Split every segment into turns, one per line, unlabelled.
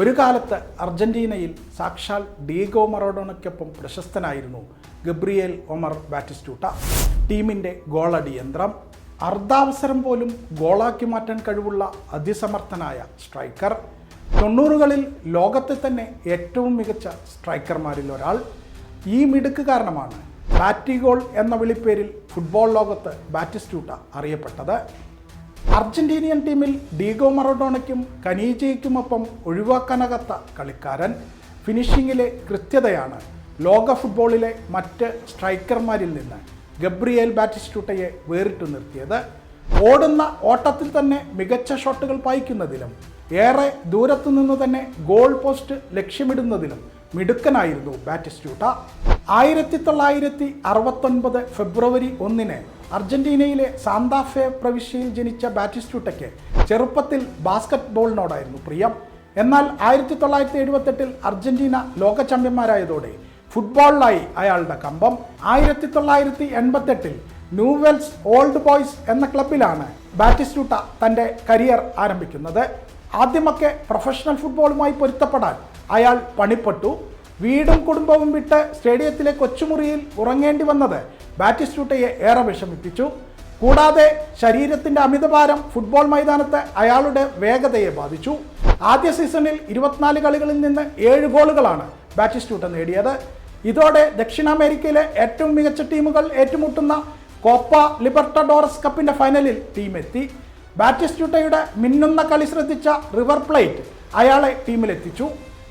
ഒരു കാലത്ത് അർജന്റീനയിൽ സാക്ഷാൽ ഡീഗോ മറോഡോണയ്ക്കൊപ്പം പ്രശസ്തനായിരുന്നു ഗബ്രിയേൽ ഒമർ ബാറ്റിസ്റ്റൂട്ട. ടീമിന്റെ ഗോളടി യന്ത്രം അർദ്ധാവസരം പോലും ഗോളാക്കി മാറ്റാൻ കഴിവുള്ള അതിസമർത്ഥനായ സ്ട്രൈക്കർ. തൊണ്ണൂറുകളിൽ ലോകത്തെ തന്നെ ഏറ്റവും മികച്ച സ്ട്രൈക്കർമാരിൽ ഒരാൾ. ഈ മിടുക്ക് കാരണമാണ് ബാറ്റിഗോൾ എന്ന വിളിപ്പേരിൽ ഫുട്ബോൾ ലോകത്ത് ബാറ്റിസ്റ്റൂട്ട അറിയപ്പെട്ടത്. അർജന്റീനിയൻ ടീമിൽ ഡീഗോ മറഡോണയ്ക്കും കനീജയ്ക്കുമൊപ്പം ഒഴിവാക്കാനാകാത്ത കളിക്കാരൻ ഫിനിഷിങ്ങിലെ കൃത്യതയാണ്. ലോക ഫുട്ബോളിലെ മറ്റ് സ്ട്രൈക്കർമാരിൽ നിന്ന് ഗബ്രിയേൽ ബാറ്റിസ്റ്റൂട്ടയെ വേറിട്ടു നിർത്തിയത്. ഓടുന്ന ഓട്ടത്തിൽ തന്നെ മികച്ച ഷോട്ടുകൾ പായിക്കുന്നതിലും ഏറെ ദൂരത്തു നിന്ന് തന്നെ ഗോൾ പോസ്റ്റ് ലക്ഷ്യമിടുന്നതിലും മിടുക്കനായിരുന്നു ബാറ്റിസ്റ്റൂട്ട. ആയിരത്തി തൊള്ളായിരത്തി അറുപത്തൊൻപത് ഫെബ്രുവരി ഒന്നിന് അർജന്റീനയിലെ സാന്താഫെ പ്രവിശ്യയിൽ ജനിച്ച ബാറ്റിസ്റ്റൂട്ടയ്ക്ക് ചെറുപ്പത്തിൽ ബാസ്കറ്റ് ബോളിനോടായിരുന്നു പ്രിയം. എന്നാൽ ആയിരത്തി തൊള്ളായിരത്തി എഴുപത്തെട്ടിൽ അർജന്റീന ലോക ചാമ്പ്യന്മാരായതോടെ ഫുട്ബോളിലായി അയാളുടെ കമ്പം. ആയിരത്തി തൊള്ളായിരത്തി എൺപത്തെട്ടിൽ ന്യൂവെൽസ് ഓൾഡ് ബോയ്സ് എന്ന ക്ലബിലാണ് ബാറ്റിസ്റ്റൂട്ട തന്റെ കരിയർ ആരംഭിക്കുന്നത്. ആദ്യമൊക്കെ പ്രൊഫഷണൽ ഫുട്ബോളുമായി പൊരുത്തപ്പെടാൻ അയാൾ പണിപ്പെട്ടു. വീടും കുടുംബവും വിട്ട് സ്റ്റേഡിയത്തിലെ കൊച്ചുമുറിയിൽ ഉറങ്ങേണ്ടി വന്നത് ബാറ്റിസ്റ്റൂട്ടയെ ഏറെ വിഷമിപ്പിച്ചു. കൂടാതെ ശരീരത്തിന്റെ അമിതഭാരം ഫുട്ബോൾ മൈതാനത്ത് അയാളുടെ വേഗതയെ ബാധിച്ചു. ആദ്യ സീസണിൽ ഇരുപത്തിനാല് കളികളിൽ നിന്ന് ഏഴ് ഗോളുകളാണ് ബാറ്റിസ്റ്റൂട്ട നേടിയത്. ഇതോടെ ദക്ഷിണാമേരിക്കയിലെ ഏറ്റവും മികച്ച ടീമുകൾ ഏറ്റുമുട്ടുന്ന കോപ്പ ലിബർട്ടഡോറസ് കപ്പിന്റെ ഫൈനലിൽ ടീമെത്തി. ബാറ്റിസ്റ്റൂട്ടയുടെ മിന്നുന്ന കളി ശ്രദ്ധിച്ച റിവർ പ്ലേറ്റ് അയാളെ ടീമിലെത്തിച്ചു.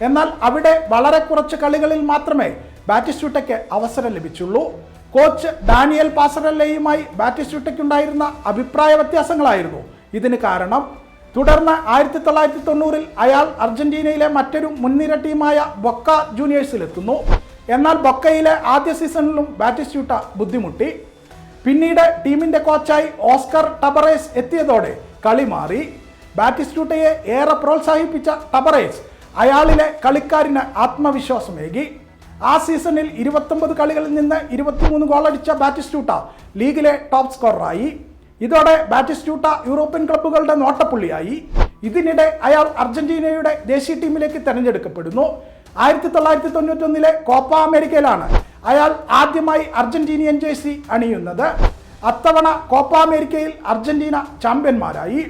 എന്നാൽ അവിടെ വളരെ കുറച്ച് കളികളിൽ മാത്രമേ ബാറ്റിസ്റ്റുട്ടയ്ക്ക് അവസരം ലഭിച്ചുള്ളൂ. കോച്ച് ഡാനിയൽ പാസറല്ലയുമായി ബാറ്റിസ്റ്റുട്ടയ്ക്കുണ്ടായിരുന്ന അഭിപ്രായ വ്യത്യാസങ്ങളായിരുന്നു. ഇതിന് കാരണം തുടർന്ന് ആയിരത്തി തൊള്ളായിരത്തി തൊണ്ണൂറിൽ അയാൾ അർജന്റീനയിലെ മറ്റൊരു മുൻനിര ടീമായ ബൊക്ക ജൂനിയേഴ്സിലെത്തുന്നു. എന്നാൽ ബൊക്കയിലെ ആദ്യ സീസണിലും ബാറ്റിസ്റ്റ്യൂട്ട ബുദ്ധിമുട്ടി. പിന്നീട് ടീമിന്റെ കോച്ചായി ഓസ്കർ ടബറേസ് എത്തിയതോടെ കളി മാറി. ബാറ്റിസ്റ്റ്യൂട്ടയെ ഏറെ പ്രോത്സാഹിപ്പിച്ച ടബറേസ് അയാളിലെ കളിക്കാരന് ആത്മവിശ്വാസമേകി ആ സീസണിൽ ഇരുപത്തൊമ്പത് കളികളിൽ നിന്ന് ഇരുപത്തിമൂന്ന് ഗോളടിച്ച ബാറ്റിസ്റ്റൂട്ട ലീഗിലെ ടോപ്പ് സ്കോററായി. ഇതോടെ ബാറ്റിസ്റ്റൂട്ട യൂറോപ്യൻ ക്ലബ്ബുകളുടെ നോട്ടപ്പുള്ളിയായി. ഇതിനിടെ അയാൾ അർജന്റീനയുടെ ദേശീയ ടീമിലേക്ക് തെരഞ്ഞെടുക്കപ്പെടുന്നു. ആയിരത്തി തൊള്ളായിരത്തി തൊണ്ണൂറ്റൊന്നിലെ കോപ്പ അമേരിക്കയിലാണ് അയാൾ ആദ്യമായി അർജന്റീനിയൻ ജേഴ്സി അണിയുന്നത്. അത്തവണ കോപ്പ അമേരിക്കയിൽ അർജന്റീന ചാമ്പ്യന്മാരായി.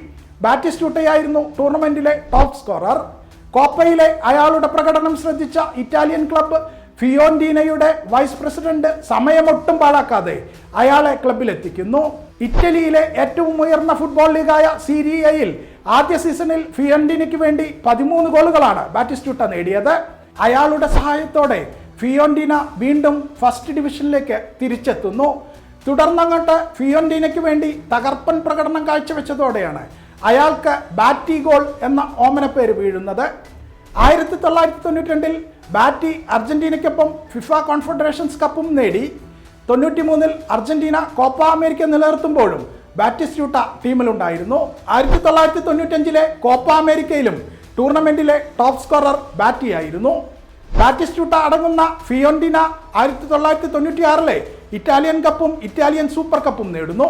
ബാറ്റിസ്റ്റൂട്ടയായിരുന്നു ടൂർണമെന്റിലെ ടോപ്പ് സ്കോറർ. കോപ്പയിലെ അയാളുടെ പ്രകടനം ശ്രദ്ധിച്ച ഇറ്റാലിയൻ ക്ലബ്ബ് ഫിയോന്റീനയുടെ വൈസ് പ്രസിഡന്റ് സമയമൊട്ടും പാഴാക്കാതെ അയാളെ ക്ലബിലെത്തിക്കുന്നു ഇറ്റലിയിലെ ഏറ്റവും ഉയർന്ന ഫുട്ബോൾ ലീഗായ സീരിയയിൽ ആദ്യ സീസണിൽ ഫിയോന്റീനയ്ക്ക് വേണ്ടി പതിമൂന്ന് ഗോളുകളാണ് ബാറ്റിസ്റ്റൂട്ട നേടിയത്. അയാളുടെ സഹായത്തോടെ ഫിയോന്റീന വീണ്ടും ഫസ്റ്റ് ഡിവിഷനിലേക്ക് തിരിച്ചെത്തുന്നു. തുടർന്നങ്ങോട്ട് ഫിയോന്റീനയ്ക്ക് വേണ്ടി തകർപ്പൻ പ്രകടനം കാഴ്ചവെച്ചതോടെയാണ് അയാൾക്ക് ബാറ്റി ഗോൾ എന്ന ഓമനപ്പേര് വീഴുന്നത്. ആയിരത്തി തൊള്ളായിരത്തി തൊണ്ണൂറ്റി രണ്ടിൽ ബാറ്റി അർജന്റീനയ്ക്കൊപ്പം ഫിഫ കോൺഫെഡറേഷൻസ് കപ്പും നേടി. തൊണ്ണൂറ്റി മൂന്നിൽ അർജന്റീന കോപ്പ അമേരിക്ക നിലനിർത്തുമ്പോഴും ബാറ്റിസ്റ്റ്യൂട്ട ടീമിലുണ്ടായിരുന്നു. ആയിരത്തി തൊള്ളായിരത്തി തൊണ്ണൂറ്റഞ്ചിലെ കോപ്പ അമേരിക്കയിലും ടൂർണമെന്റിലെ ടോപ്പ് സ്കോറർ ബാറ്റിയായിരുന്നു. ബാറ്റിസ്റ്റ്യൂട്ട അടങ്ങുന്ന ഫിയോണ്ടിന ആയിരത്തി തൊള്ളായിരത്തി തൊണ്ണൂറ്റിയാറിലെ ഇറ്റാലിയൻ കപ്പും ഇറ്റാലിയൻ സൂപ്പർ കപ്പും നേടുന്നു.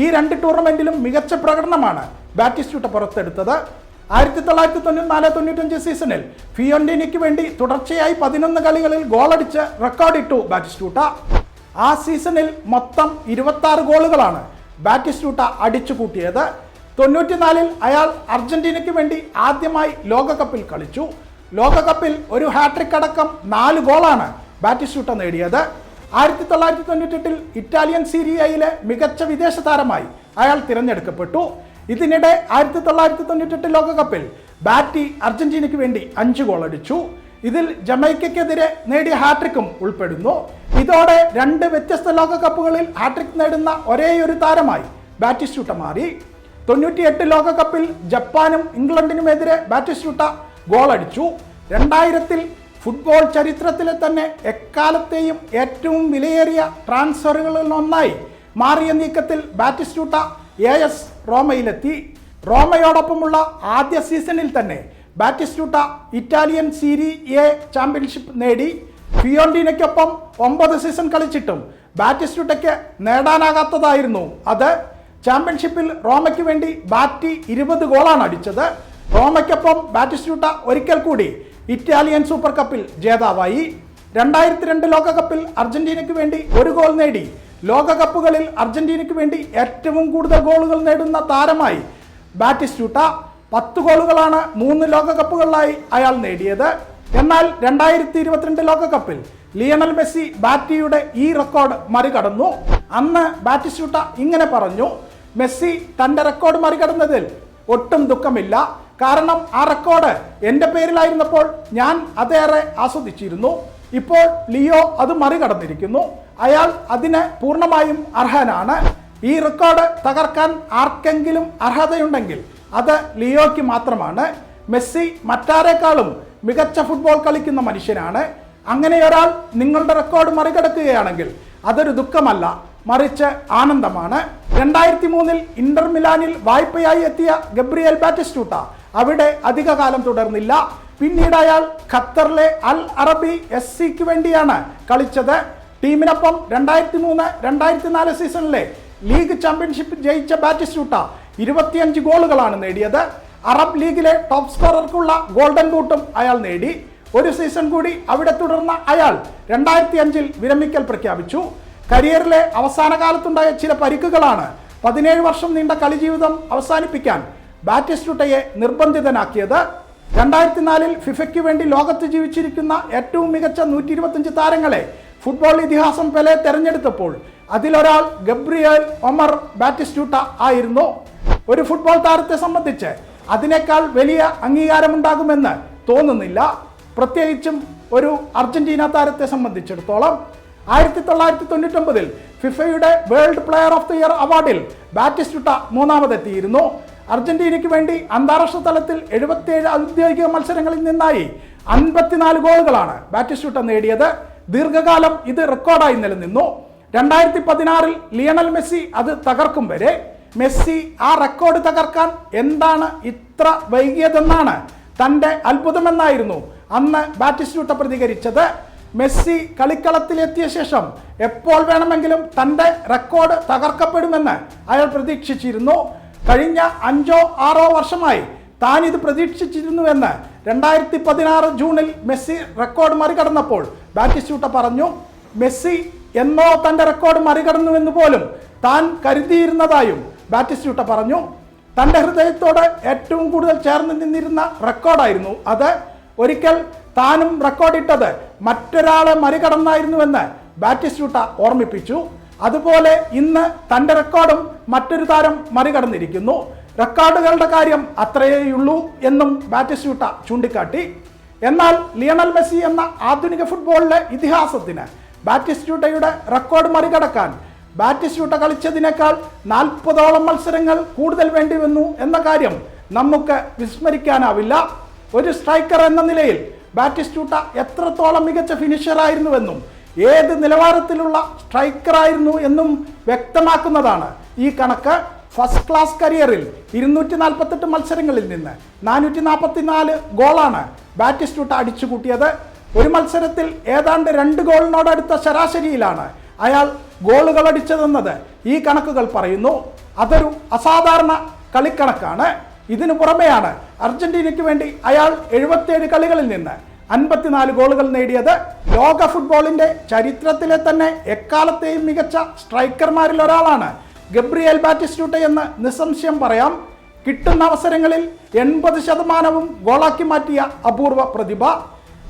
ഈ രണ്ട് ടൂർണമെന്റിലും മികച്ച പ്രകടനമാണ് ബാറ്റിസ്റ്റൂട്ട പുറത്തെടുത്തത്. ആയിരത്തി തൊള്ളായിരത്തി തൊണ്ണൂറ്റിനാല് തൊണ്ണൂറ്റഞ്ച് സീസണിൽ ഫിയോണ്ടിനിക്ക് വേണ്ടി തുടർച്ചയായി പതിനൊന്ന് കളികളിൽ ഗോളടിച്ച് റെക്കോർഡിട്ടു ബാറ്റിസ്റ്റൂട്ട ആ സീസണിൽ മൊത്തം ഇരുപത്തി ഗോളുകളാണ് ബാറ്റിസ്റ്റൂട്ട അടിച്ചു കൂട്ടിയത്. തൊണ്ണൂറ്റിനാലിൽ അയാൾ അർജന്റീനയ്ക്ക് വേണ്ടി ആദ്യമായി ലോകകപ്പിൽ കളിച്ചു. ലോകകപ്പിൽ ഒരു ഹാട്രിക് അടക്കം നാല് ഗോളാണ് ബാറ്റിസ്റ്റൂട്ട നേടിയത്. ആയിരത്തി തൊള്ളായിരത്തി തൊണ്ണൂറ്റെട്ടിൽ ഇറ്റാലിയൻ സീരിയയിലെ മികച്ച വിദേശ താരമായി അയാൾ തിരഞ്ഞെടുക്കപ്പെട്ടു. ഇതിനിടെ ആയിരത്തി തൊള്ളായിരത്തി തൊണ്ണൂറ്റെട്ട് ലോകകപ്പിൽ ബാറ്റി അർജന്റീനയ്ക്ക് വേണ്ടി അഞ്ച് ഗോൾ അടിച്ചു. ഇതിൽ ജമൈക്കയ്ക്കെതിരെ നേടിയ ഹാട്രിക്കും ഉൾപ്പെടുന്നു. ഇതോടെ രണ്ട് വ്യത്യസ്ത ലോകകപ്പുകളിൽ ഹാട്രിക് നേടുന്ന ഒരേയൊരു താരമായി ബാറ്റിസ്റ്റൂട്ട മാറി. തൊണ്ണൂറ്റിയെട്ട് ലോകകപ്പിൽ ജപ്പാനും ഇംഗ്ലണ്ടിനുമെതിരെ ബാറ്റിസ്റ്റൂട്ട ഗോൾ അടിച്ചു. രണ്ടായിരത്തിൽ ഫുട്ബോൾ ചരിത്രത്തിലെ തന്നെ എക്കാലത്തെയും ഏറ്റവും വിലയേറിയ ട്രാൻസ്ഫറുകളിൽ ഒന്നായി മാറിയ നീക്കത്തിൽ ബാറ്റിസ്റ്റൂട്ട എ എസ് റോമയിലെത്തി. റോമയോടൊപ്പമുള്ള ആദ്യ സീസണിൽ തന്നെ Batistuta Italian Serie A championship നേടി. ഫിയോണ്ടിനയ്ക്കൊപ്പം ഒമ്പത് സീസൺ കളിച്ചിട്ടും ബാറ്റിസ്റ്റൂട്ടയ്ക്ക് നേടാനാകാത്തതായിരുന്നു അത്. ചാമ്പ്യൻഷിപ്പിൽ റോമയ്ക്ക് വേണ്ടി ബാറ്റി ഇരുപത് ഗോളാണ് അടിച്ചത്. റോമയ്ക്കൊപ്പം ബാറ്റിസ്റ്റൂട്ട ഒരിക്കൽ കൂടി ഇറ്റാലിയൻ സൂപ്പർ കപ്പിൽ ജേതാവായി. രണ്ടായിരത്തി രണ്ട് ലോകകപ്പിൽ അർജന്റീനയ്ക്ക് വേണ്ടി ഒരു ഗോൾ നേടി. ലോകകപ്പുകളിൽ അർജന്റീനയ്ക്ക് വേണ്ടി ഏറ്റവും കൂടുതൽ ഗോളുകൾ നേടുന്ന താരമായി ബാറ്റിസ്റ്റൂട്ട പത്ത് ഗോളുകളാണ് മൂന്ന് ലോകകപ്പുകളിലായി അയാൾ നേടിയത്. എന്നാൽ രണ്ടായിരത്തി ഇരുപത്തിരണ്ട് ലോകകപ്പിൽ ലിയണൽ മെസ്സി ബാറ്റിയുടെ ഈ റെക്കോർഡ് മറികടന്നു. അന്ന് ബാറ്റിസ്റ്റൂട്ട ഇങ്ങനെ പറഞ്ഞു മെസ്സി തന്റെ റെക്കോർഡ് മറികടന്നതിൽ ഒട്ടും ദുഃഖമില്ല. കാരണം ആ റെക്കോർഡ് എന്റെ പേരിലായിരുന്നപ്പോൾ ഞാൻ അതേറെ ആസ്വദിച്ചിരുന്നു. ഇപ്പോൾ ലിയോ അത് മറികടന്നിരിക്കുന്നു. അയാൾ അതിന് പൂർണമായും അർഹനാണ്. ഈ റെക്കോർഡ് തകർക്കാൻ ആർക്കെങ്കിലും അർഹതയുണ്ടെങ്കിൽ അത് ലിയോയ്ക്ക് മാത്രമാണ്. മെസ്സി മറ്റാരെക്കാളും മികച്ച ഫുട്ബോൾ കളിക്കുന്ന മനുഷ്യനാണ്. അങ്ങനെ ഒരാൾ നിങ്ങളുടെ റെക്കോർഡ് മറികടക്കുകയാണെങ്കിൽ അതൊരു ദുഃഖമല്ല മറിച്ച് ആനന്ദമാണ്. രണ്ടായിരത്തി മൂന്നിൽ ഇന്റർ മിലാനിൽ വായ്പയായി എത്തിയ ഗബ്രിയൽ ബാറ്റിസ്റ്റൂട്ട അവിടെ അധികകാലം തുടർന്നില്ല. പിന്നീട് അയാൾ ഖത്തറിലെ അൽ അറബി എസ് സിക്ക് വേണ്ടിയാണ് കളിച്ചത്. ടീമിനൊപ്പം രണ്ടായിരത്തി മൂന്ന് രണ്ടായിരത്തി നാല് സീസണിലെ ലീഗ് ചാമ്പ്യൻഷിപ്പ് ജയിച്ച ബാറ്റിസ്റ്റൂട്ട ഇരുപത്തിയഞ്ച് ഗോളുകളാണ് നേടിയത്. അറബ് ലീഗിലെ ടോപ് സ്കോറർക്കുള്ള ഗോൾഡൻ ബൂട്ടും അയാൾ നേടി. ഒരു സീസൺ കൂടി അവിടെ തുടർന്ന അയാൾ രണ്ടായിരത്തി അഞ്ചിൽ വിരമിക്കൽ പ്രഖ്യാപിച്ചു. കരിയറിലെ അവസാന കാലത്തുണ്ടായ ചില പരിക്കുകളാണ് പതിനേഴ് വർഷം നീണ്ട കളിജീവിതം അവസാനിപ്പിക്കാൻ ബാറ്റിസ്റ്റൂട്ടയെ നിർബന്ധിതനാക്കിയത്. രണ്ടായിരത്തി നാലിൽ ഫിഫയ്ക്ക് വേണ്ടി ലോകത്ത് ജീവിച്ചിരിക്കുന്ന ഏറ്റവും മികച്ച നൂറ്റി ഇരുപത്തഞ്ച് താരങ്ങളെ ഫുട്ബോൾ ഇതിഹാസം പെലെ തെരഞ്ഞെടുത്തപ്പോൾ അതിലൊരാൾ ഗബ്രിയൽ ഒമർ ബാറ്റിസ്റ്റൂട്ട ആയിരുന്നു. ഒരു ഫുട്ബോൾ താരത്തെ സംബന്ധിച്ച് അതിനേക്കാൾ വലിയ അംഗീകാരമുണ്ടാകുമെന്ന് തോന്നുന്നില്ല. പ്രത്യേകിച്ചും ഒരു അർജന്റീന താരത്തെ സംബന്ധിച്ചിടത്തോളം. ആയിരത്തി തൊള്ളായിരത്തി തൊണ്ണൂറ്റൊമ്പതിൽ ഫിഫയുടെ world player of the year അവാർഡിൽ Batistuta മൂന്നാമതെത്തിയിരുന്നു. അർജന്റീനയ്ക്ക് വേണ്ടി അന്താരാഷ്ട്ര തലത്തിൽ എഴുപത്തിയേഴ് ഔദ്യോഗിക മത്സരങ്ങളിൽ നിന്നായി അൻപത്തിനാല് ഗോളുകളാണ് ബാറ്റിസ്റ്റൂട്ട നേടിയത്. ദീർഘകാലം ഇത് റെക്കോർഡായി നിലനിന്നു. രണ്ടായിരത്തി പതിനാറിൽ ലിയണൽ മെസ്സി അത് തകർക്കും വരെ. മെസ്സി ആ റെക്കോർഡ് തകർക്കാൻ എന്താണ് ഇത്ര വൈകിയതെന്നാണ് തന്റെ അത്ഭുതമെന്നായിരുന്നു അന്ന് ബാറ്റിസ്റ്റൂട്ട പ്രതികരിച്ചത്. മെസ്സി കളിക്കളത്തിലെത്തിയ ശേഷം എപ്പോൾ വേണമെങ്കിലും തന്റെ റെക്കോർഡ് തകർക്കപ്പെടുമെന്ന് അയാൾ പ്രതീക്ഷിച്ചിരുന്നു. കഴിഞ്ഞ അഞ്ചോ ആറോ വർഷമായി താൻ ഇത് പ്രതീക്ഷിച്ചിരുന്നുവെന്ന് രണ്ടായിരത്തി പതിനാറ് ജൂണിൽ മെസ്സി റെക്കോർഡ് മറികടന്നപ്പോൾ ബാറ്റിസ്റ്റൂട്ട പറഞ്ഞു മെസ്സി എന്നോ തന്റെ റെക്കോർഡ് മറികടന്നുവെന്ന് പോലും താൻ കരുതിയിരുന്നതായും ബാറ്റിസ്റ്റൂട്ട പറഞ്ഞു. തന്റെ ഹൃദയത്തോട് ഏറ്റവും കൂടുതൽ ചേർന്ന് നിന്നിരുന്ന റെക്കോർഡായിരുന്നു അത്. ഒരിക്കൽ താനും റെക്കോർഡിട്ടത് മറ്റൊരാളെ മറികടന്നായിരുന്നുവെന്ന് ബാറ്റിസ്റ്റൂട്ട ഓർമ്മിപ്പിച്ചു. അതുപോലെ ഇന്ന് തന്റെ റെക്കോർഡും മറ്റൊരു താരം മറികടന്നിരിക്കുന്നു. റെക്കോർഡുകളുടെ കാര്യം അത്രയേയുള്ളൂ എന്നും ബാറ്റസ്യൂട്ട ചൂണ്ടിക്കാട്ടി. എന്നാൽ ലിയണൽ മെസ്സി എന്ന ആധുനിക ഫുട്ബോളിലെ ഇതിഹാസത്തിന് ബാറ്റിസ്റ്റൂട്ടയുടെ റെക്കോർഡ് മറികടക്കാൻ ബാറ്റിസ്റ്റൂട്ട കളിച്ചതിനേക്കാൾ നാൽപ്പതോളം മത്സരങ്ങൾ കൂടുതൽ വേണ്ടിവന്നു എന്ന കാര്യം നമുക്ക് വിസ്മരിക്കാനാവില്ല. ഒരു സ്ട്രൈക്കർ എന്ന നിലയിൽ ബാറ്റിസ്റ്റൂട്ട എത്രത്തോളം മികച്ച ഫിനിഷറായിരുന്നുവെന്നും ഏത് നിലവാരത്തിലുള്ള സ്ട്രൈക്കറായിരുന്നു എന്നും വ്യക്തമാക്കുന്നതാണ്. ഈ കണക്ക് ഫസ്റ്റ് ക്ലാസ് കരിയറിൽ ഇരുന്നൂറ്റി നാൽപ്പത്തെട്ട് മത്സരങ്ങളിൽ നിന്ന് നാനൂറ്റി നാൽപ്പത്തി നാല് ഗോളാണ് ബാറ്റിസ്റ്റൂട്ട അടിച്ചു കൂട്ടിയത്. ഒരു മത്സരത്തിൽ ഏതാണ്ട് രണ്ട് ഗോളിനോടടുത്ത ശരാശരിയിലാണ് അയാൾ ഗോളുകൾ അടിച്ചതെന്നത്. ഈ കണക്കുകൾ പറയുന്നു. അതൊരു അസാധാരണ കളിക്കണക്കാണ്. ഇതിനു പുറമെയാണ് അർജന്റീനയ്ക്ക് വേണ്ടി അയാൾ എഴുപത്തിയേഴ് കളികളിൽ നിന്ന് അൻപത്തിനാല് ഗോളുകൾ നേടിയത് ലോക ഫുട്ബോളിന്റെ ചരിത്രത്തിലെ തന്നെ എക്കാലത്തെയും മികച്ച സ്ട്രൈക്കർമാരിൽ ഒരാളാണ് ഗബ്രിയേൽ ബാറ്റിസ്റ്റൂട്ട എന്ന് നിസ്സംശയം പറയാം. കിട്ടുന്ന അവസരങ്ങളിൽ എൺപത് ശതമാനവും ഗോളാക്കി മാറ്റിയ അപൂർവ പ്രതിഭ.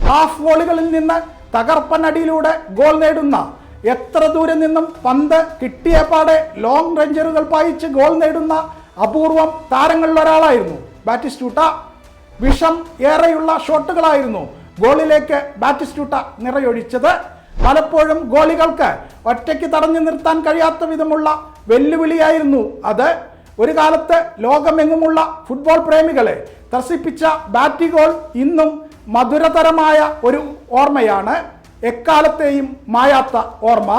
ഹാഫ് ഗോളുകളിൽ നിന്ന് തകർപ്പനടിയിലൂടെ ഗോൾ നേടുന്ന എത്ര ദൂരെ നിന്നും പന്ത് കിട്ടിയ പാടെ ലോങ് റേഞ്ചറുകൾ പായിച്ച് ഗോൾ നേടുന്ന അപൂർവം താരങ്ങളിലൊരാളായിരുന്നു ബാറ്റിസ്റ്റൂട്ട. വിഷം ഏറെയുള്ള ഷോട്ടുകളായിരുന്നു ഗോളിലേക്ക് ബാറ്റിസ്റ്റൂട്ട നിറയൊഴിച്ചത്. പലപ്പോഴും ഗോളികൾക്ക് ഒറ്റയ്ക്ക് തടഞ്ഞു നിർത്താൻ കഴിയാത്ത വിധമുള്ള വെല്ലുവിളിയായിരുന്നു അത്. ഒരു കാലത്ത് ലോകമെങ്ങുമുള്ള ഫുട്ബോൾ പ്രേമികളെ ത്രസിപ്പിച്ച ബാറ്റി ഗോൾ ഇന്നും മധുരതരമായ ഒരു ഓർമ്മയാണ്. എക്കാലത്തെയും മായാത്ത ഓർമ്മ.